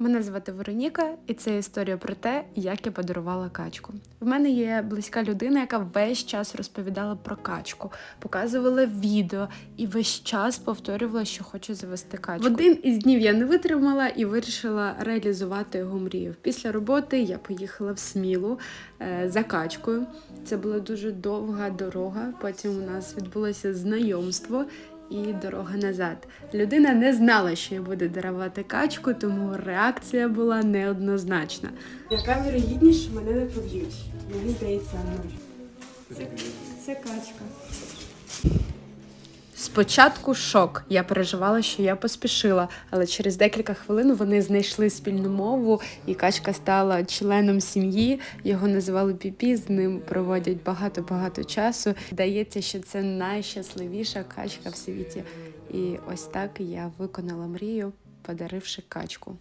Мене звати Вероніка, і це історія про те, як я подарувала качку. В мене є близька людина, яка весь час розповідала про качку, показувала відео і весь час повторювала, що хоче завести качку. В один із днів я не витримала і вирішила реалізувати його мрію. Після роботи я поїхала в Смілу е, за качкою. Це була дуже довга дорога. Потім у нас відбулося знайомство і дорога назад. Людина не знала, що я буду дарувати качку, тому реакція була неоднозначна. Яка вірогідність, що мене не поб'ють? Мені здається, нуль. Це, це качка. Спочатку шок. Я переживала, що я поспішила, але через декілька хвилин вони знайшли спільну мову, і качка стала членом сім'ї. Його називали Піпі. З ним проводять багато-багато часу. Здається, що це найщасливіша качка в світі. І ось так я виконала мрію, подаривши качку.